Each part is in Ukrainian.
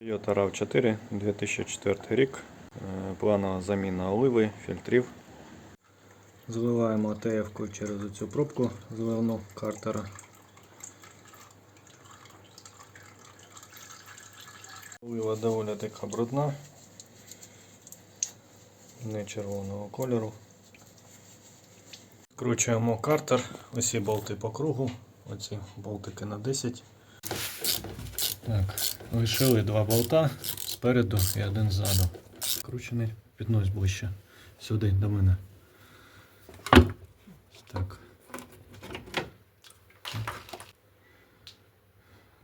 Toyota RAV4 2004 рік. Е, Планова заміна оливи, фільтрів. Зливаємо АТФ через цю пробку зливну картера. Олива доволі така брудна, не червоного кольору. Скручуємо картер, усі болти по кругу, оці болтики на 10. Так, лишили два болта спереду і один ззаду. Скручений, піднось ближче. Сюди до мене. Так.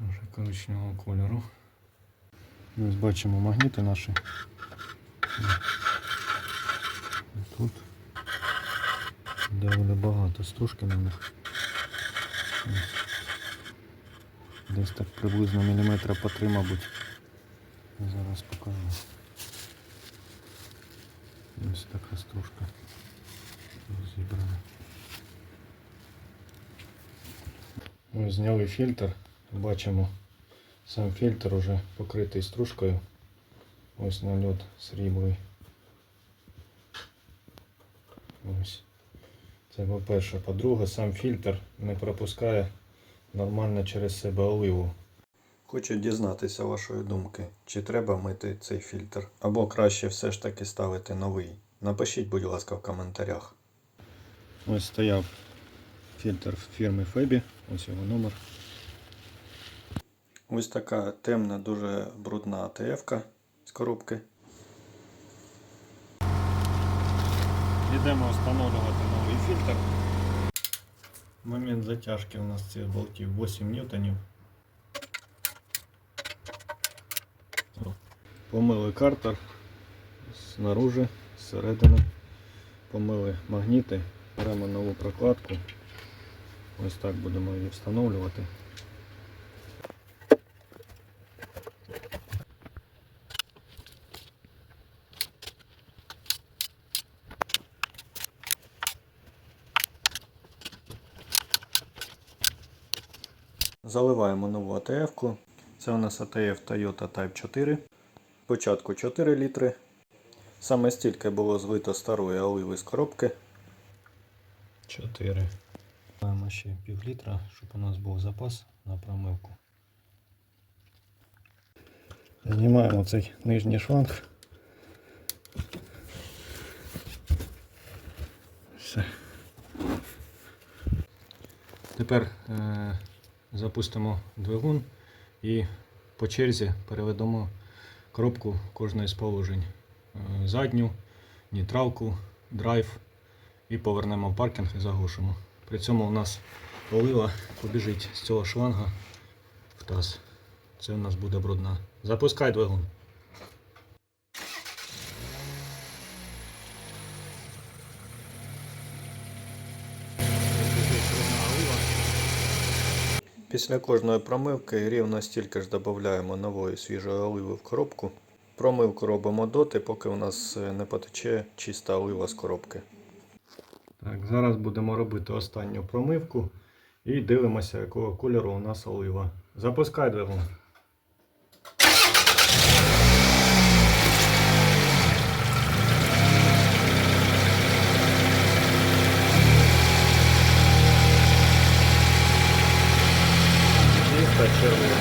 Вже коричневого кольору. Ось бачимо магніти наші. Тут доволі багато стружки на них. Ось. Десь так приблизно міліметра по три, мабуть. Зараз покажу. Ось така стружка зібрана. Ось зняли фільтр. Бачимо, сам фільтр уже покритий стружкою. Ось нальот сріблий. Ось. Це по-перше. По-друге, сам фільтр не пропускає нормально через себе оливу. Хочу дізнатися вашої думки, чи треба мити цей фільтр, або краще все ж таки ставити новий. Напишіть, будь ласка, в коментарях. Ось стояв фільтр фірми Фебі, ось його номер. Ось така темна, дуже брудна АТФ-ка з коробки. Йдемо встановлювати новий фільтр. Момент затяжки у нас цих болтів 8 ньютонів. Помили картер снаружи, зсередини. Помили магніти, беремо нову прокладку. Ось так будемо її встановлювати. Заливаємо нову АТФ-ку. Це у нас АТФ Toyota Type 4. Спочатку 4 літри. Саме стільки було злито старої оливи з коробки. 4. Маємо ще пів літра, щоб у нас був запас на промивку. Знімаємо цей нижній шланг. Все. Тепер е, запустимо двигун і по черзі переведемо коробку кожної з положень. Е, Задню, нітралку, драйв і повернемо в паркінг і заглушимо. При цьому у нас олива побіжить з цього шланга в таз. Це у нас буде брудна. Запускай двигун. Після кожної промивки рівно стільки ж додаємо нової свіжої оливи в коробку. Промивку робимо доти, поки у нас е, не потече чиста олива з коробки. Так, зараз будемо робити останню промивку і дивимося, якого кольору у нас олива. Запускай двигун. Чиста.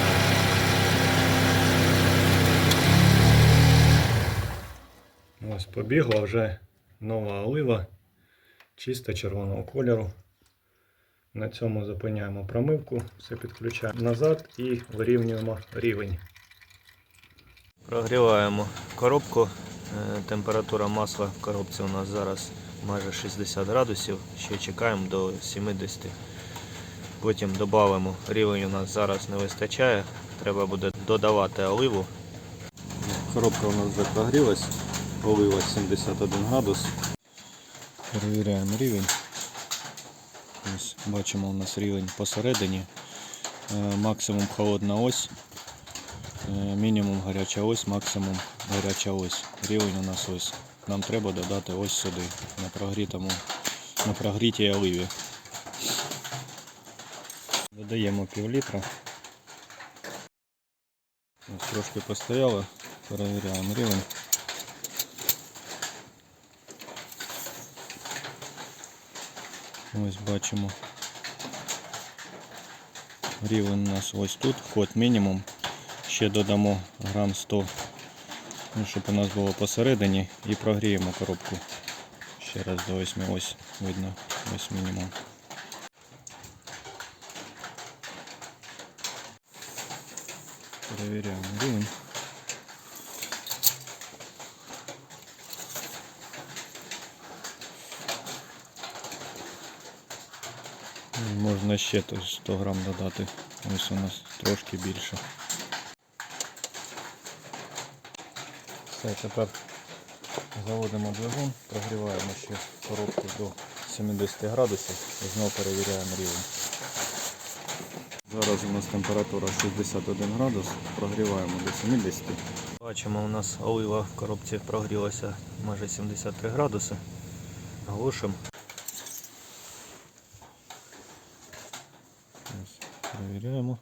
Ось побігла вже нова олива, чисто червоного кольору. На цьому зупиняємо промивку, все підключаємо назад і вирівнюємо рівень. Прогріваємо коробку. Е, Температура масла в коробці у нас зараз майже 60 градусів. Ще чекаємо до 70. Потім додамо. Рівень у нас зараз не вистачає. Треба буде додавати оливу. Коробка у нас вже прогрілась. Олива 71 градус. Перевіряємо рівень. Ось бачимо у нас рівень посередині. Е, Максимум холодна ось, е, мінімум гаряча ось, максимум гаряча ось. Рівень у нас ось. Нам треба додати ось сюди, на прогрітому, на прогрітій оливі. Додаємо пів літра. Ось Трошки постояло, перевіряємо рівень. Ось бачимо. Рівень у нас ось тут, вход мінімум. Ще додамо грам 100, ну, щоб у нас було посередині і прогріємо коробку. Ще раз до 8, ось видно, ось мінімум. Перевіряємо рівень. Можна ще 100 грам додати. Ось у нас трошки більше. Все, тепер заводимо двигун, прогріваємо ще коробку до 70 градусів і знову перевіряємо рівень. Зараз у нас температура 61 градус, прогріваємо до 70. Бачимо, у нас олива в коробці прогрілася майже 73 градуси. Глушимо. Перевіряємо.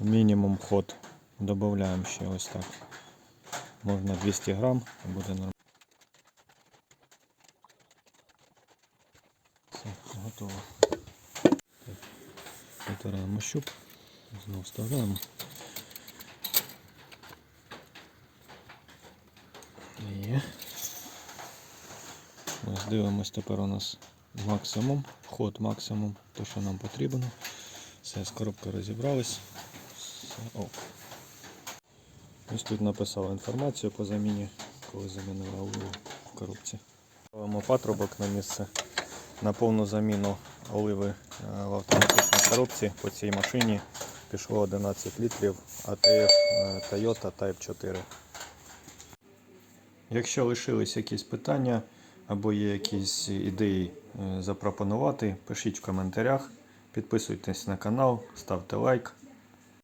Мінімум ход. Додаємо ще ось так. Можна 200 грам, буде нормально. Все, готово. Витираємо щуп, знову вставляємо. Є. Ось дивимось тепер у нас максимум, вход максимум, то що нам потрібно. Все, з коробкою розібрались. Все, ок. Ось тут написав інформацію по заміні, коли замінили оливу в коробці. Ставимо патрубок на місце. На повну заміну оливи е, в автоматичній коробці по цій машині пішло 11 літрів ATF е, Toyota Type 4. Якщо лишились якісь питання або є якісь ідеї е, запропонувати, пишіть в коментарях, підписуйтесь на канал, ставте лайк.